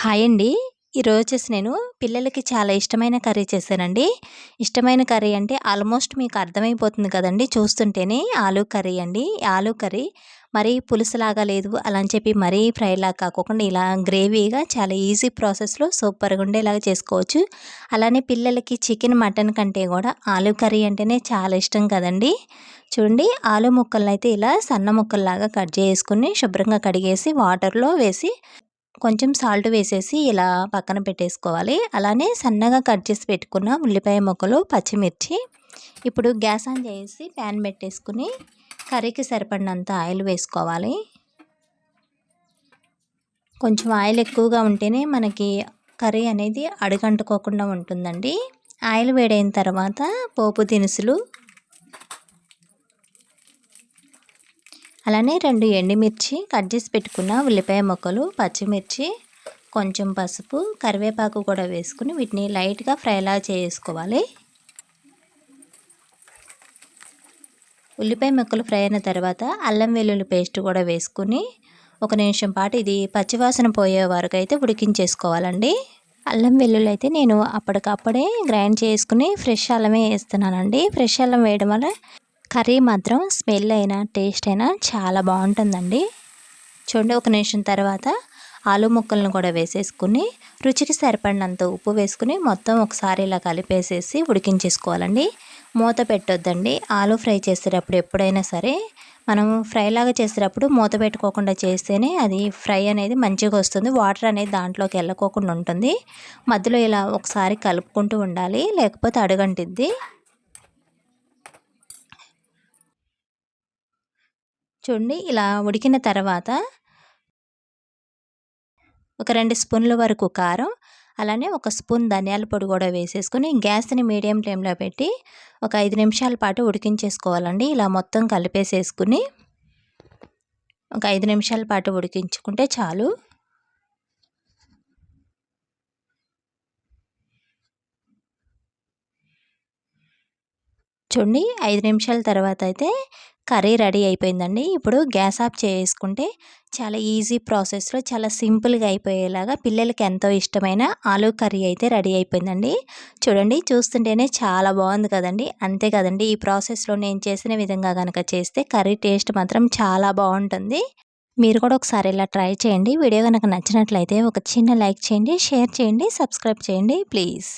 Hi అండి. ఈరోజు వచ్చేసి నేను పిల్లలకి చాలా ఇష్టమైన కర్రీ చేశానండి. ఇష్టమైన కర్రీ అంటే ఆల్మోస్ట్ మీకు అర్థమైపోతుంది కదండి చూస్తుంటేనే ఆలూ కర్రీ అండి. ఆలూ కర్రీ మరీ పులుసులాగా లేదు అలా అని చెప్పి మరీ ఫ్రైలాగా కాకుండా ఇలా గ్రేవీగా చాలా ఈజీ ప్రాసెస్లో సూపర్గా ఉండేలాగా చేసుకోవచ్చు. అలానే పిల్లలకి చికెన్ మటన్ కంటే కూడా ఆలూ కర్రీ అంటేనే చాలా ఇష్టం కదండి. చూడండి ఆలు ముక్కలను అయితే ఇలా సన్న ముక్కల్లాగా కట్ చేసుకుని శుభ్రంగా కడిగేసి వాటర్లో వేసి కొంచెం సాల్ట్ వేసేసి ఇలా పక్కన పెట్టేసుకోవాలి. అలానే సన్నగా కట్ చేసి పెట్టుకున్న ఉల్లిపాయ ముక్కలు పచ్చిమిర్చి. ఇప్పుడు గ్యాస్ ఆన్ చేసి ప్యాన్ పెట్టేసుకుని కర్రీకి సరిపడినంత ఆయిల్ వేసుకోవాలి. కొంచెం ఆయిల్ ఎక్కువగా ఉంటేనే మనకి కర్రీ అనేది అడుగంటుకోకుండా ఉంటుందండి. ఆయిల్ వేడైన తర్వాత పోపు దినుసులు అలానే రెండు ఎండుమిర్చి కట్ చేసి పెట్టుకున్న ఉల్లిపాయ ముక్కలు పచ్చిమిర్చి కొంచెం పసుపు కరివేపాకు కూడా వేసుకుని వీటిని లైట్గా ఫ్రైలా చేసుకోవాలి. ఉల్లిపాయ ముక్కలు ఫ్రై అయిన తర్వాత అల్లం వెల్లుల్లి పేస్ట్ కూడా వేసుకుని ఒక నిమిషం పాటు ఇది పచ్చివాసన పోయే వరకు అయితే ఉడికించేసుకోవాలండి. అల్లం వెల్లుల్లి అయితే నేను అప్పటికప్పుడే గ్రైండ్ చేసుకుని ఫ్రెష్ అల్లమే వేస్తున్నానండి. ఫ్రెష్ అల్లం వేయడం వల్ల కర్రీ మాత్రం స్మెల్ అయినా టేస్ట్ అయినా చాలా బాగుంటుందండి. చూడండి ఒక నిమిషం తర్వాత ఆలు ముక్కలను కూడా వేసేసుకుని రుచికి సరిపడినంత ఉప్పు వేసుకుని మొత్తం ఒకసారి ఇలా కలిపేసేసి ఉడికించేసుకోవాలండి. మూత పెట్టొద్దండి. ఆలు ఫ్రై చేసేటప్పుడు ఎప్పుడైనా సరే మనం ఫ్రై లాగా చేసేటప్పుడు మూత పెట్టుకోకుండా చేస్తేనే అది ఫ్రై అనేది మంచిగా వస్తుంది. వాటర్ అనేది దాంట్లోకి వెళ్ళకోకుండా ఉంటుంది. మధ్యలో ఇలా ఒకసారి కలుపుకుంటూ ఉండాలి. లేకపోతే అడుగంటిద్ది. చూడండి ఇలా ఉడికిన తర్వాత ఒక రెండు స్పూన్ల వరకు కారం అలానే ఒక స్పూన్ ధనియాల పొడి కూడా వేసేసుకొని గ్యాస్ని మీడియం ఫ్లేమ్లో పెట్టి ఒక ఐదు నిమిషాల పాటు ఉడికించేసుకోవాలండి. ఇలా మొత్తం కలిపేసేసుకుని ఒక ఐదు నిమిషాల పాటు ఉడికించుకుంటే చాలు. చూడండి ఐదు నిమిషాల తర్వాత అయితే కర్రీ రెడీ అయిపోయిందండి. ఇప్పుడు గ్యాస్ ఆఫ్ చేసుకుంటే చాలా ఈజీ ప్రాసెస్లో చాలా సింపుల్గా అయిపోయేలాగా పిల్లలకి ఎంతో ఇష్టమైన ఆలూ కర్రీ అయితే రెడీ అయిపోయిందండి. చూడండి చూస్తుంటేనే చాలా బాగుంది కదండి. అంతే కదండి ఈ ప్రాసెస్లో నేను చేసిన విధంగా కనుక చేస్తే కర్రీ టేస్ట్ మాత్రం చాలా బాగుంటుంది. మీరు కూడా ఒకసారి ఇలా ట్రై చేయండి. వీడియో కనుక నచ్చినట్లయితే ఒక చిన్న లైక్ చేయండి షేర్ చేయండి సబ్స్క్రైబ్ చేయండి ప్లీజ్.